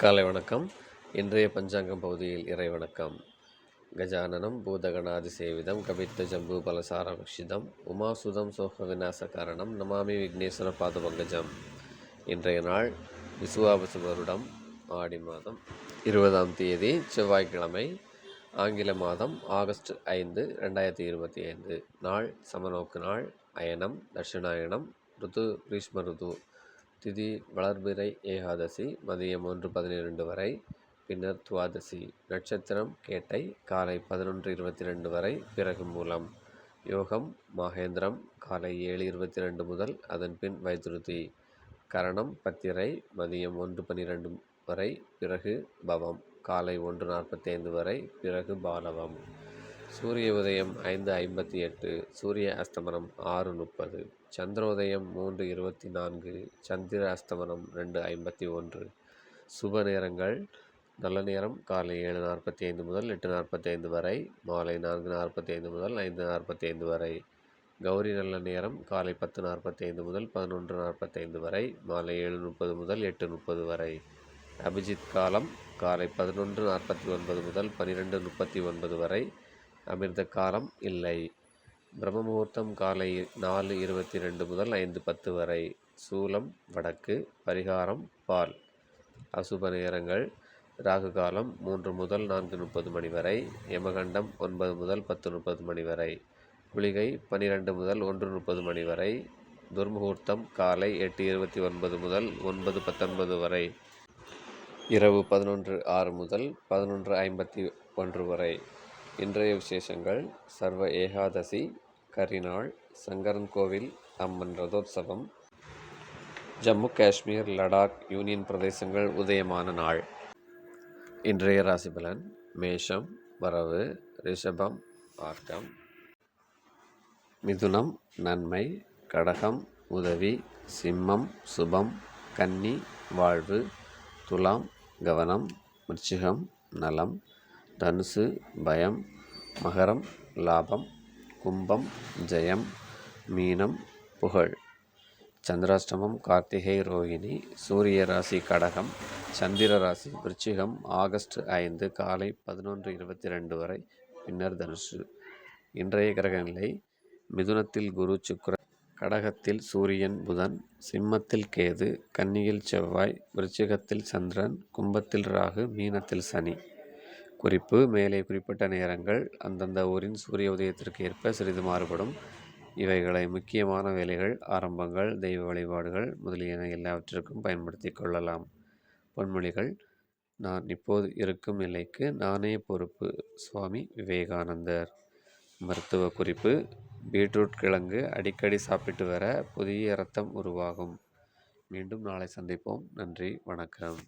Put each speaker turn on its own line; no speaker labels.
காலை வணக்கம். இன்றைய பஞ்சாங்கம் பகுதியில் இறை வணக்கம். கஜானனம் பூதகணாதி சேவிதம் கபித்த ஜம்பு பலசார பலசாரபக்ஷிதம் உமாசுதம் சோக விநாச காரணம் நமாமி விக்னேஸ்வர பாதபங்கஜம் இன்றைய நாள் விசுவாபசு வருடம் ஆடி மாதம் இருபதாம் தேதி செவ்வாய்க்கிழமை ஆங்கில மாதம் ஆகஸ்ட் ஐந்து ரெண்டாயிரத்தி இருபத்தி ஐந்து. நாள் சமநோக்கு நாள் அயனம் தட்சிணாயனம் ருது கிரீஷ்ம ருது திதி வளர்பிறை ஏகாதசி மதியம் ஒன்று பதினிரண்டு வரை பின்னர் துவாதசி. நட்சத்திரம் கேட்டை காலை பதினொன்று இருபத்தி ரெண்டு வரை பிறகு மூலம். யோகம் மகேந்திரம் காலை ஏழு இருபத்தி ரெண்டு முதல் அதன் பின் வைத்துருதி கரணம் பத்திரை மதியம் ஒன்று பன்னிரெண்டு வரை பிறகு பவம். காலை ஒன்று நாற்பத்தைந்து வரை பிறகு பாலவம். சூரிய உதயம் ஐந்து ஐம்பத்தி எட்டு சூரிய அஸ்தமனம் ஆறு முப்பது சந்திரோதயம் மூன்று இருபத்தி நான்கு சந்திர அஸ்தமனம் ரெண்டு ஐம்பத்தி ஒன்று. சுப நேரங்கள் நல்ல நேரம் காலை ஏழு நாற்பத்தி ஐந்து முதல் எட்டு நாற்பத்தி ஐந்து வரை மாலை நான்கு நாற்பத்தி ஐந்து முதல் ஐந்து நாற்பத்தி ஐந்து வரை. கௌரி நல்ல நேரம் காலை பத்து நாற்பத்தி ஐந்து முதல் பதினொன்று நாற்பத்தி ஐந்து வரை மாலை ஏழு முப்பது முதல் எட்டு முப்பது வரை. அபிஜித் காலம் காலை பதினொன்று நாற்பத்தி ஒன்பது முதல் பன்னிரெண்டு முப்பத்தி ஒன்பது வரை அமிர்த காலம் இல்லை. பிரம்ம முகூர்த்தம் காலை நாலு இருபத்தி ரெண்டு முதல் ஐந்து பத்து வரை சூலம் வடக்கு பரிகாரம் பால். அசுப நேரங்கள் ராகு காலம் மூன்று முதல் நான்கு முப்பது மணி வரை யமகண்டம் ஒன்பது முதல் பத்து முப்பது மணி வரை குளிகை பன்னிரெண்டு முதல் ஒன்று முப்பது மணி வரை துர்முகூர்த்தம் காலை எட்டு இருபத்தி ஒன்பது முதல் ஒன்பது பத்தொன்பது வரை இரவு பதினொன்று ஆறு முதல் பதினொன்று ஐம்பத்தி ஒன்று வரை இன்றைய விசேஷங்கள் சர்வ ஏகாதசி கரிநாள் சங்கரன் கோவில் அம்மன் ரதோத்சவம் ஜம்மு காஷ்மீர் லடாக் யூனியன் பிரதேசங்கள் உதயமான நாள். இன்றைய ராசிபலன் மேஷம் வரவு ரிஷபம் ஆர்க்கம் மிதுனம் நன்மை கடகம் உதவி சிம்மம் சுபம் கன்னி வாழ்வு துலாம் கவனம் மிருச்சிகம் நலம் தனுசு பயம் மகரம் லாபம் கும்பம் ஜெயம் மீனம் புகழ். சந்திராஷ்டமம் கார்த்திகை ரோகிணி சூரிய ராசி கடகம் சந்திர ராசி விருச்சிகம் ஆகஸ்ட் ஐந்து காலை பதினொன்று இருபத்தி ரெண்டு வரை பின்னர் தனுசு. இன்றைய கிரகநிலை மிதுனத்தில் குரு சுக்கர கடகத்தில் சூரியன் புதன் சிம்மத்தில் கேது கன்னியில் செவ்வாய் விருச்சிகத்தில் சந்திரன் கும்பத்தில் ராகு மீனத்தில் சனி. குறிப்பு மேலே குறிப்பிட்ட நேரங்கள் அந்தந்த ஊரின் சூரிய உதயத்திற்கு ஏற்ப சிறிது மாறுபடும். இவைகளை முக்கியமான வேலைகள் ஆரம்பங்கள் தெய்வ வழிபாடுகள் முதலியன எல்லாவற்றிற்கும் பயன்படுத்தி கொள்ளலாம். பொன்மொழிகள் நான் இப்போது இருக்கும் நிலைக்கு நானே பொறுப்பு சுவாமி விவேகானந்தர். மருத்துவ குறிப்பு பீட்ரூட் கிழங்கு அடிக்கடி சாப்பிட்டு வர புதிய இரத்தம் உருவாகும். மீண்டும் நாளை சந்திப்போம். நன்றி வணக்கம்.